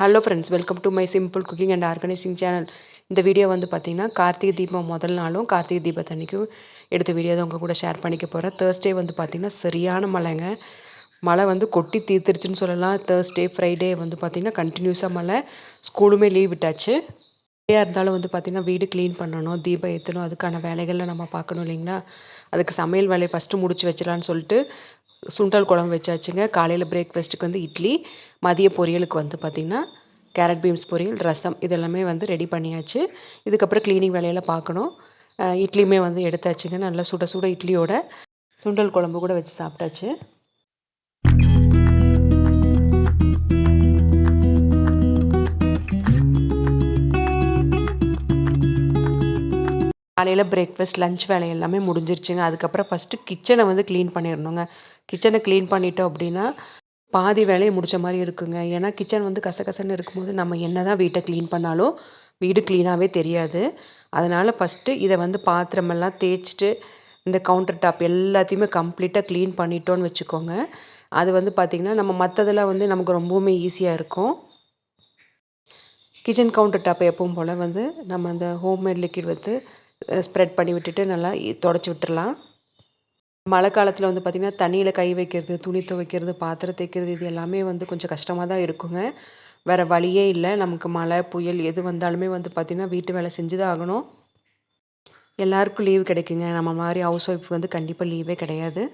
Hello friends welcome to my simple cooking and organising channel இந்த video வந்து பார்த்திங்கன்னா கார்த்திகை தீபம் முதல் நாளும் கார்த்திகை தீபத்தன்னைக்கும் எடுத்த வீடியோ தான் உங்கள் கூட ஷேர் பண்ணிக்க போகிறேன் தேர்ஸ்டே வந்து பார்த்திங்கன்னா சரியான மழைங்க. மழை வந்து கொட்டி தீர்த்துருச்சுன்னு சொல்லலாம். தேர்ஸ்டே ஃப்ரைடே வந்து பார்த்திங்கன்னா கண்டினியூஸாக மழை. ஸ்கூலுமே லீவ் விட்டாச்சு. எப்படியா இருந்தாலும் வந்து பார்த்திங்கன்னா வீடு க்ளீன் பண்ணணும் தீபம் ஏற்றணும் அதுக்கான வேலைகளில் நம்ம பார்க்கணும் இல்லைங்களா? அதுக்கு சமையல் வேலையை ஃபஸ்ட்டு முடிச்சு வச்சிடலான்னு சொல்லிட்டு சுண்டல் குழம்பு வச்சாச்சுங்க. காலையில் பிரேக்ஃபாஸ்ட்டுக்கு வந்து இட்லி மதிய பொரியலுக்கு வந்து பார்த்திங்கன்னா கேரட் பீன்ஸ் பொரியல் ரசம் இதெல்லாமே வந்து ரெடி பண்ணியாச்சு. இதுக்கப்புறம் க்ளீனிங் வேலையெல்லாம் பார்க்கணும். இட்லியுமே வந்து எடுத்தாச்சுங்க. நல்லா சுட சுட இட்லியோட சுண்டல் குழம்பு கூட வச்சு சாப்பிட்டாச்சு. காலையில் பிரேக்ஃபாஸ்ட் லஞ்ச் வேலை எல்லாமே முடிஞ்சிருச்சுங்க. அதுக்கப்புறம் ஃபஸ்ட்டு கிச்சனை வந்து க்ளீன் பண்ணிடணுங்க. கிச்சனை க்ளீன் பண்ணிட்டோம் அப்படின்னா பாதி வேலையை முடித்த மாதிரி இருக்குங்க. ஏன்னா கிச்சன் வந்து கசகசன்னு இருக்கும்போது நம்ம என்ன தான் வீட்டை க்ளீன் பண்ணாலும் வீடு க்ளீனாகவே தெரியாது. அதனால் ஃபஸ்ட்டு இதை வந்து பாத்திரமெல்லாம் தேய்ச்சிட்டு இந்த கவுண்டர் டாப் எல்லாத்தையுமே கம்ப்ளீட்டாக க்ளீன் பண்ணிட்டோன்னு வச்சுக்கோங்க. அது வந்து பார்த்திங்கன்னா நம்ம மற்றதெல்லாம் வந்து நமக்கு ரொம்பவுமே ஈஸியாக இருக்கும். கிச்சன் கவுண்டர் டாப்பை எப்பவும் போல் வந்து நம்ம அந்த ஹோம்மேட் லிக்விட் வந்து ஸ்ப்ரெட் பண்ணி விட்டுட்டு நல்லா தொடச்சி விட்டுடலாம் மழை காலத்தில் வந்து பார்த்திங்கன்னா தண்ணியில் கை வைக்கிறது துணி துவைக்கிறது பாத்திரம் தைக்கிறது இது எல்லாமே வந்து கொஞ்சம் கஷ்டமாக தான் இருக்குங்க. வேறு வழியே இல்லை. நமக்கு மழை புயல் எது வந்தாலுமே வந்து பார்த்திங்கன்னா வீட்டு வேலை செஞ்சு தான் ஆகணும். எல்லாருக்கும் லீவு கிடைக்குங்க. நம்ம மாதிரி ஹவுஸ் ஒய்ஃப் வந்து கண்டிப்பாக லீவே கிடையாது.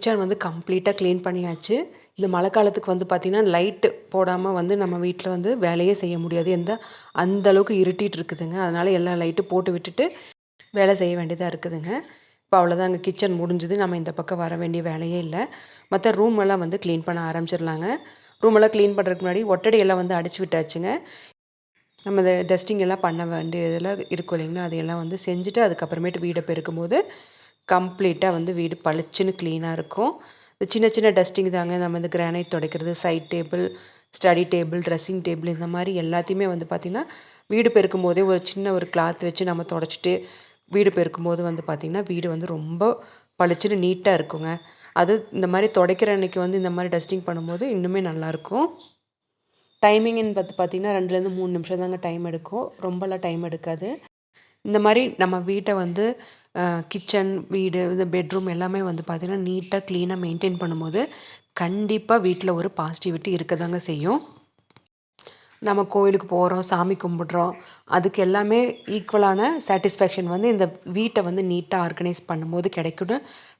கிச்சன் வந்து கம்ப்ளீட்டாக க்ளீன் பண்ணியாச்சு. இந்த மழை காலத்துக்கு வந்து பார்த்திங்கன்னா லைட்டு போடாமல் வந்து நம்ம வீட்டில் வந்து வேலையே செய்ய முடியாது. எந்த அந்த அளவுக்கு இருட்டிகிட்டு இருக்குதுங்க. அதனால் எல்லா லைட்டும் போட்டு விட்டுட்டு வேலை செய்ய வேண்டியதாக இருக்குதுங்க. இப்போ அவ்வளோதான் அங்கே கிச்சன் முடிஞ்சுது. நம்ம இந்த பக்கம் வர வேண்டிய வேலையே இல்லை. மற்ற ரூம் எல்லாம் வந்து க்ளீன் பண்ண ஆரம்பிச்சிடலாங்க. ரூம் எல்லாம் க்ளீன் பண்ணுறதுக்கு முன்னாடி ஒட்டடையெல்லாம் வந்து அடிச்சு விட்டாச்சுங்க. நம்ம இந்த டஸ்டிங் எல்லாம் பண்ண வேண்டியதெல்லாம் இருக்கும் இல்லைங்களா? அதையெல்லாம் வந்து செஞ்சுட்டு அதுக்கப்புறமேட்டு வீடை பெருக்கும் போது கம்ப்ளீட்டாக வந்து வீடு பளிச்சுன்னு க்ளீனாக இருக்கும். இந்த சின்ன சின்ன டஸ்டிங் தாங்க நம்ம இந்த granite துடைக்கிறது side table study table dressing table இந்த மாதிரி எல்லாத்தையுமே வந்து பார்த்திங்கன்னா வீடு பெருக்கும் போதே ஒரு சின்ன ஒரு கிளாத் வச்சு நம்ம தொடச்சிட்டு வீடு பெருக்கும் போது வந்து பார்த்திங்கன்னா வீடு வந்து ரொம்ப பளிச்சுன்னு நீட்டாக இருக்குங்க. அது இந்த மாதிரி துடைக்கிற அன்றைக்கி வந்து இந்த மாதிரி டஸ்டிங் பண்ணும்போது இன்னுமே நல்லாயிருக்கும் டைமிங்னு பார்த்து பார்த்திங்கன்னா ரெண்டுலேருந்து மூணு நிமிஷம் தாங்க டைம் எடுக்கும். ரொம்பலாம் டைம் எடுக்காது. இந்த மாதிரி நம்ம வீட்டை வந்து கிச்சன் வீடு இந்த பெட்ரூம் எல்லாமே வந்து பார்த்திங்கன்னா நீட்டாக க்ளீனாக மெயின்டைன் பண்ணும்போது கண்டிப்பாக வீட்டில் ஒரு பாசிட்டிவிட்டி இருக்க தாங்க செய்யும். நம்ம கோயிலுக்கு போகிறோம் சாமி கும்பிட்றோம் அதுக்கு எல்லாமே ஈக்குவலான சாட்டிஸ்ஃபேக்ஷன் வந்து இந்த வீட்டை வந்து நீட்டாக ஆர்கனைஸ் பண்ணும்போது கிடைக்கும்னு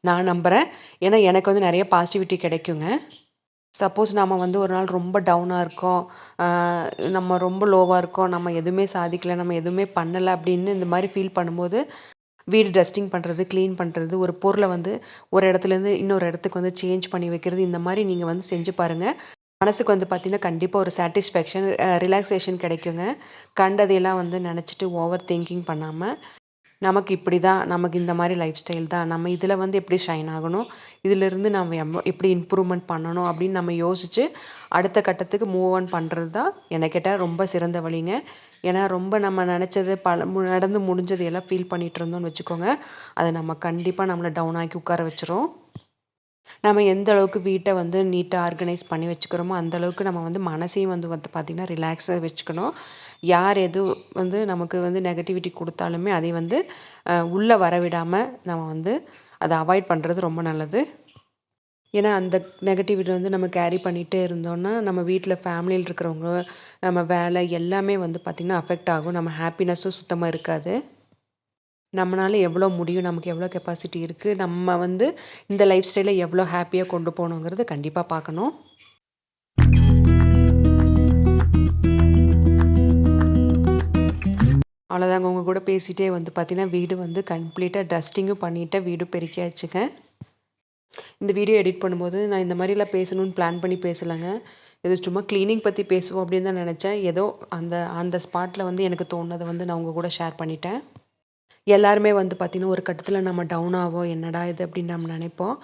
நான் நம்புகிறேன் ஏன்னா எனக்கு வந்து நிறைய பாசிட்டிவிட்டி கிடைக்குங்க. சப்போஸ் நம்ம வந்து ஒரு நாள் ரொம்ப டவுனாக இருக்கோம் நம்ம ரொம்ப லோவாக இருக்கோம் நம்ம எதுவுமே சாதிக்கலை நம்ம எதுவுமே பண்ணலை அப்படின்னு இந்த மாதிரி ஃபீல் பண்ணும்போது வீடு டஸ்டிங் பண்ணுறது க்ளீன் பண்ணுறது ஒரு பொருளை வந்து ஒரு இடத்துலேருந்து இன்னொரு இடத்துக்கு வந்து சேஞ்ச் பண்ணி வைக்கிறது இந்த மாதிரி நீங்கள் வந்து செஞ்சு பாருங்கள் மனசுக்கு வந்து பார்த்திங்கன்னா கண்டிப்பாக ஒரு சாட்டிஸ்ஃபேக்ஷன் ரிலாக்ஸேஷன் கிடைக்குங்க. கண்டதையெல்லாம் வந்து நினச்சிட்டு ஓவர் திங்கிங் பண்ணாமல் நமக்கு இப்படி தான் நமக்கு இந்த மாதிரி லைஃப் ஸ்டைல் தான் நம்ம இதில் வந்து எப்படி ஷைன் ஆகணும் இதிலிருந்து நம்ம எம் எப்படி இம்ப்ரூவ்மெண்ட் பண்ணணும் அப்படின்னு நம்ம யோசித்து அடுத்த கட்டத்துக்கு மூவ் ஆன் பண்ணுறது தான் என்னை கேட்டால் ரொம்ப சிறந்த வழிங்க. ஏன்னா ரொம்ப நம்ம நினச்சது பல நடந்து முடிஞ்சது எல்லாம் ஃபீல் பண்ணிகிட்டு இருந்தோம்னு வச்சுக்கோங்க. அதை நம்ம கண்டிப்பாக நம்மளை டவுன் ஆக்கி உட்கார வச்சிரும். நம்ம எந்த அளவுக்கு வீட்டை வந்து நீட்டாக ஆர்கனைஸ் பண்ணி வச்சுக்கிறோமோ அந்தளவுக்கு நம்ம வந்து மனசையும் வந்து வந்து பார்த்திங்கன்னா ரிலாக்ஸாக வச்சுக்கணும். யார் எது வந்து நமக்கு வந்து நெகட்டிவிட்டி கொடுத்தாலுமே அதை வந்து உள்ளே வரவிடாமல் நம்ம வந்து அதை அவாய்ட் பண்ணுறது ரொம்ப நல்லது. ஏன்னா அந்த நெகட்டிவிட்டி வந்து நம்ம கேரி பண்ணிகிட்டே இருந்தோம்னா நம்ம வீட்டில் ஃபேமிலியில் இருக்கிறவங்க நம்ம வேலை எல்லாமே வந்து பார்த்திங்கன்னா அஃபெக்ட் ஆகும். நம்ம ஹாப்பினஸ்ஸும் சுத்தமாக இருக்காது. நம்மளால் எவ்வளோ முடியும் நமக்கு எவ்வளோ கெப்பாசிட்டி இருக்குது நம்ம வந்து இந்த லைஃப் ஸ்டைலை எவ்வளோ ஹாப்பியாக கொண்டு போகணுங்கிறது கண்டிப்பாக பார்க்கணும் அவ்வளோதாங்க உங்கள் கூட பேசிகிட்டே வந்து பார்த்தீங்கன்னா, வீடு வந்து கம்ப்ளீட்டாக டஸ்டிங்கும் பண்ணிவிட்டேன் வீடு பெருக்கியாச்சுங்க. இந்த வீடியோ எடிட் பண்ணும்போது, நான் இந்த மாதிரிலாம் பேசணும்னு பிளான் பண்ணி பேசலைங்க இது சும்மா க்ளீனிங் பற்றி பேசுவோம் அப்படின்னு தான் நினச்சேன் ஏதோ அந்த அந்த ஸ்பாட்டில் வந்து எனக்கு தோணுதை வந்து நான் உங்கள் கூட ஷேர் பண்ணிட்டேன். எல்லாருமே வந்து பார்த்தீங்கன்னா, ஒரு கட்டத்தில் நம்ம டவுன் ஆகும் என்னடா இது அப்படின்னு நம்ம நினைப்போம்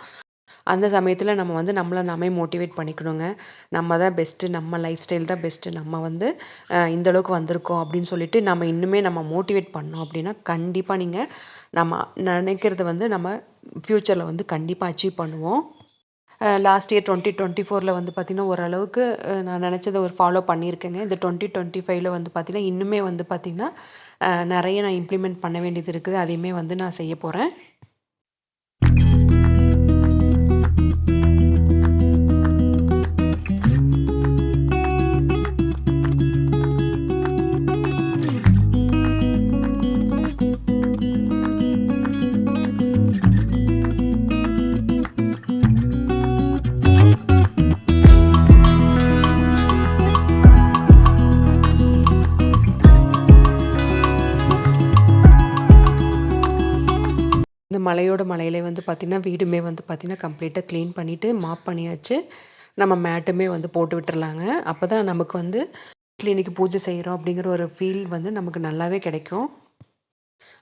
அந்த சமயத்தில் நம்ம வந்து நம்மளை நாமே மோட்டிவேட் பண்ணிக்கணுங்க. நம்ம தான் பெஸ்ட்டு. நம்ம லைஃப் ஸ்டைல் தான் பெஸ்ட்டு. நம்ம வந்து இந்தளவுக்கு இந்த அளவுக்கு வந்திருக்கோம் அப்படின்னு சொல்லிட்டு, நம்ம இன்னுமே நம்ம மோட்டிவேட் பண்ணோம் அப்படின்னா, கண்டிப்பாக நீங்கள் நம்ம நினைக்கிறத வந்து நம்ம ஃப்யூச்சரில் வந்து கண்டிப்பாக அச்சீவ் பண்ணுவோம். லாஸ்ட் இயர் 2024ல வந்து பார்த்தீங்கன்னா, ஓரளவுக்கு நான் நினச்சதை ஒரு ஃபாலோ பண்ணியிருக்கேங்க. இந்த 2025ல வந்து பார்த்தீங்கன்னா, இன்னுமே வந்து பார்த்திங்கன்னா நிறைய நான் இம்ப்ளிமெண்ட் பண்ண வேண்டியது இருக்குது. அதையுமே வந்து நான் செய்ய போகிறேன் மழையோட மழையிலே வந்து பார்த்திங்கன்னா வீடுமே வந்து பார்த்திங்கன்னா கம்ப்ளீட்டாக க்ளீன் பண்ணிவிட்டு மாப் பண்ணியாச்சு. நம்ம மேட்டுமே வந்து போட்டு விட்டுறலாங்க. அப்பதான் நமக்கு வந்து வீட்ல பூஜை செய்கிறோம் அப்படிங்கிற ஒரு ஃபீல் வந்து நமக்கு நல்லாவே கிடைக்கும்.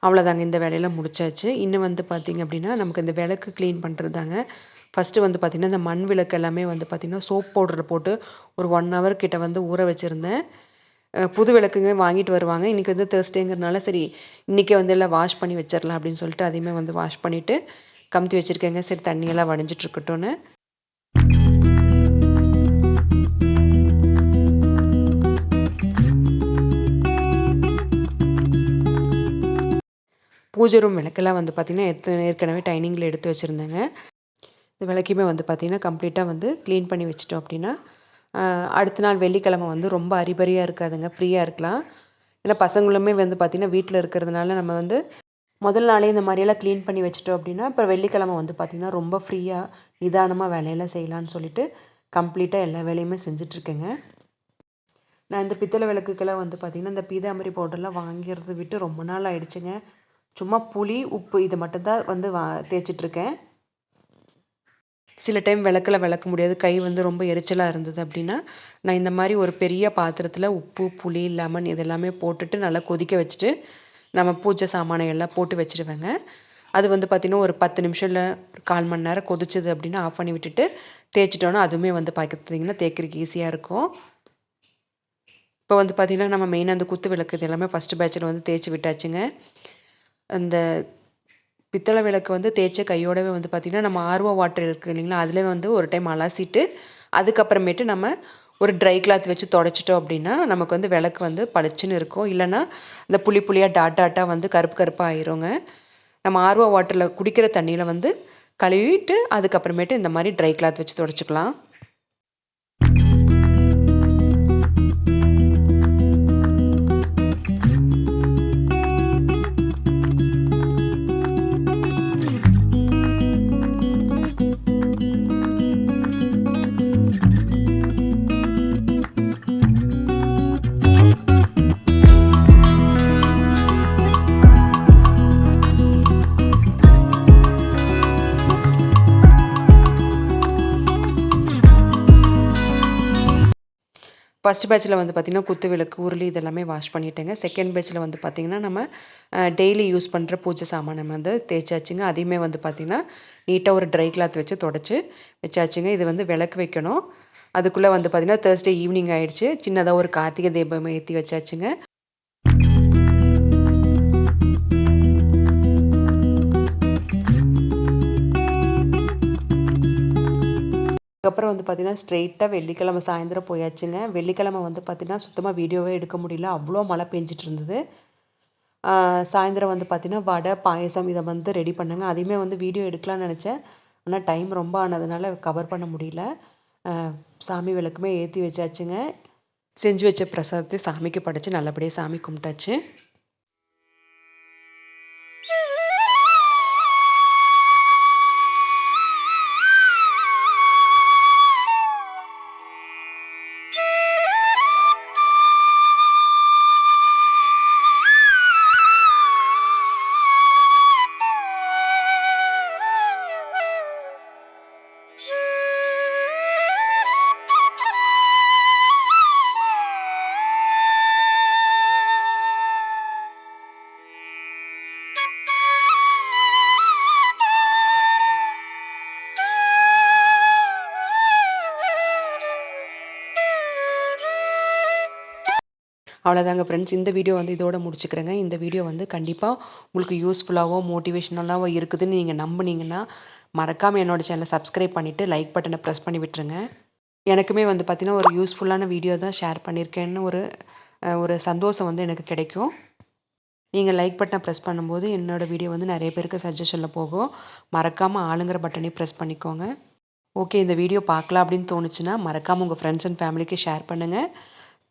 அவ்வளோதாங்க இந்த வேலையெல்லாம் முடிச்சாச்சு. இன்னும் வந்து பார்த்திங்க அப்படின்னா, நமக்கு இந்த விளக்கு க்ளீன் பண்ணுறது தாங்க. ஃபர்ஸ்ட்டு வந்து பார்த்தீங்கன்னா, இந்த மண் விளக்கு எல்லாமே வந்து பார்த்திங்கன்னா சோப் பவுடரில் போட்டு ஒரு ஒன் ஹவர் கிட்ட வந்து ஊற வச்சுருந்தேன் புது விளக்குங்க வாங்கிட்டு வருவாங்க. இன்றைக்கி வந்து தேர்ஸ்டேங்கிறனால சரி, இன்றைக்கே வந்து எல்லாம் வாஷ் பண்ணி வச்சிடலாம் அப்படின்னு சொல்லிட்டு, அதையுமே வந்து வாஷ் பண்ணிவிட்டு கமுத்தி வச்சுருக்கேங்க சரி தண்ணியெல்லாம் வடிஞ்சிட்டு பூஜை ரூம் விளக்கெல்லாம் வந்து பார்த்தீங்கன்னா, எடுத்து ஏற்கனவே டைனிங்கில் எடுத்து வச்சிருந்தேங்க. இந்த விளக்கையுமே வந்து பார்த்திங்கன்னா கம்ப்ளீட்டாக வந்து க்ளீன் பண்ணி வச்சுட்டோம் அப்படின்னா, அடுத்த நாள் வெள்ளிக்கிழமை வந்து ரொம்ப அரிபரியாக இருக்காதுங்க. ஃப்ரீயாக இருக்கலாம். இல்லை பசங்களுமே வந்து பார்த்திங்கன்னா வீட்டில் இருக்கிறதுனால நம்ம வந்து முதல் நாளே இந்த மாதிரியெல்லாம் க்ளீன் பண்ணி வச்சுட்டோம் அப்படின்னா, அப்புறம் வெள்ளிக்கிழமை வந்து பார்த்திங்கன்னா ரொம்ப ஃப்ரீயாக நிதானமாக வேலையெல்லாம் செய்யலான்னு சொல்லிட்டு, கம்ப்ளீட்டாக எல்லா வேலையுமே செஞ்சுட்ருக்கேங்க. நான் இந்த பித்தளை விளக்குக்கெல்லாம் வந்து பார்த்திங்கன்னா இந்த பீதாமரி பவுடர்லாம் வாங்கிறத விட்டு ரொம்ப நாள் ஆயிடுச்சுங்க. சும்மா புளி, உப்பு இது மட்டும் தான் வந்து வா தேய்ச்சிட்டுருக்கேன். சில டைம் விளக்கில் விளக்க முடியாது. கை வந்து ரொம்ப எரிச்சலாக இருந்தது அப்படின்னா, நான் இந்த மாதிரி ஒரு பெரிய பாத்திரத்தில் உப்பு, புளி, லெமன் இதெல்லாமே போட்டுட்டு நல்லா கொதிக்க வச்சுட்டு, நம்ம பூஜை சாமானை எல்லாம் போட்டு வச்சுடுவேங்க. அது வந்து பார்த்தீங்கன்னா, ஒரு 10 நிமிஷம் இல்லை கால் மணி நேரம் கொதிச்சது அப்படின்னா, ஆஃப் பண்ணி விட்டுட்டு தேய்ச்சிட்டோன்னா அதுவுமே வந்து பார்த்திங்கன்னா தேய்க்கிறதுக்கு ஈஸியாக இருக்கும். இப்போ வந்து பார்த்திங்கன்னா நம்ம மெயினாக அந்த குத்து விளக்கு இது எல்லாமே ஃபஸ்ட்டு பேட்ச்ல வந்து தேய்ச்சி விட்டாச்சுங்க. அந்த பித்தளை விளக்கு வந்து தேய்ச்ச கையோடவே வந்து பார்த்திங்கன்னா நம்ம ஆர்வ வாட்டர் இருக்குது இல்லைங்களா? அதிலே வந்து ஒரு டைம் அலசிட்டு, அதுக்கப்புறமேட்டு நம்ம ஒரு ட்ரை கிளாத் வச்சு தொடச்சிட்டோம் அப்படின்னா, நமக்கு வந்து விளக்கு வந்து பளிச்சுன்னு இருக்கும். இல்லைன்னா இந்த புளி புளியாக டாட் டாட்டாக வந்து கருப்பு கருப்பாக ஆயிருங்க. நம்ம ஆர்ஓ வாட்டரில் குடிக்கிற தண்ணியில் வந்து கழுவிட்டு, அதுக்கப்புறமேட்டு இந்த மாதிரி ட்ரை கிளாத் வச்சு தொடச்சிக்கலாம் ஃபர்ஸ்ட் பேட்சில் வந்து பார்த்திங்கன்னா குத்து விளக்கு, உருளி இதெல்லாமே வாஷ் பண்ணிட்டேங்க. செகண்ட் பேட்சில் வந்து பார்த்தீங்கன்னா, நம்ம டெய்லி யூஸ் பண்ணுற பூஜை சாமான் நம்ம வந்து தேய்ச்சாச்சுங்க. அதையுமே வந்து பார்த்தீங்கன்னா, நீட்டாக ஒரு ட்ரை கிளாத் வச்சு தொடச்சி வச்சாச்சுங்க. இது வந்து விளக்கு வைக்கணும். அதுக்குள்ளே வந்து பார்த்திங்கன்னா தேர்ஸ்டே ஈவினிங் ஆகிடுச்சு சின்னதாக ஒரு கார்த்திகை தீபம் ஏற்றி வச்சாச்சுங்க. அதுக்கப்புறம் வந்து பார்த்தீங்கன்னா, ஸ்ட்ரெயிட்டாக வெள்ளிக்கிழமை சாயந்தரம் போயாச்சுங்க. வெள்ளிக்கிழமை வந்து பார்த்தீங்கன்னா, சுத்தமாக வீடியோவே எடுக்க முடியல. அவ்வளோ மழை பெஞ்சிட்டு இருந்தது. சாயந்தரம் வந்து பார்த்தீங்கன்னா, வடை, பாயாசம் இதை வந்து ரெடி பண்ணேங்க. அதையுமே வந்து வீடியோ எடுக்கலாம்னு நினச்சேன் ஆனால் டைம் ரொம்ப ஆனதுனால கவர் பண்ண முடியல. சாமி விளக்குமே ஏற்றி வச்சாச்சுங்க. செஞ்சு வச்ச பிரசாதத்தை சாமிக்கு படைச்சு நல்லபடியாக சாமி கும்பிட்டாச்சு. அவ்வளோதாங்க ஃப்ரெண்ட்ஸ் இந்த வீடியோ வந்து இதோட முடிச்சுக்கிறேங்க. இந்த வீடியோ வந்து கண்டிப்பாக உங்களுக்கு யூஸ்ஃபுல்லாகவோ மோட்டிவேஷ்னலாகவோ இருக்குதுன்னு நீங்கள் நம்புனீங்கன்னா மறக்காமல் என்னோடய சேனலை சப்ஸ்கிரைப் பண்ணிவிட்டு லைக் பட்டனை ப்ரெஸ் பண்ணி விட்டுருங்க. எனக்குமே வந்து பார்த்திங்கன்னா ஒரு யூஸ்ஃபுல்லான வீடியோ தான் ஷேர் பண்ணியிருக்கேன்னு ஒரு ஒரு சந்தோஷம் வந்து எனக்கு கிடைக்கும். நீங்கள் லைக் பட்டனை ப்ரெஸ் பண்ணும்போது என்னோடய வீடியோ வந்து நிறைய பேருக்கு சஜஷனில் போகும். மறக்காமல் ஆளுங்கிற பட்டனையும் ப்ரெஸ் பண்ணிக்கோங்க. ஓகே இந்த வீடியோ பார்க்கலாம் அப்படின்னு தோணுச்சுன்னா மறக்காமல் உங்கள் ஃப்ரெண்ட்ஸ் அண்ட் ஃபேமிலிக்கு ஷேர் பண்ணுங்கள்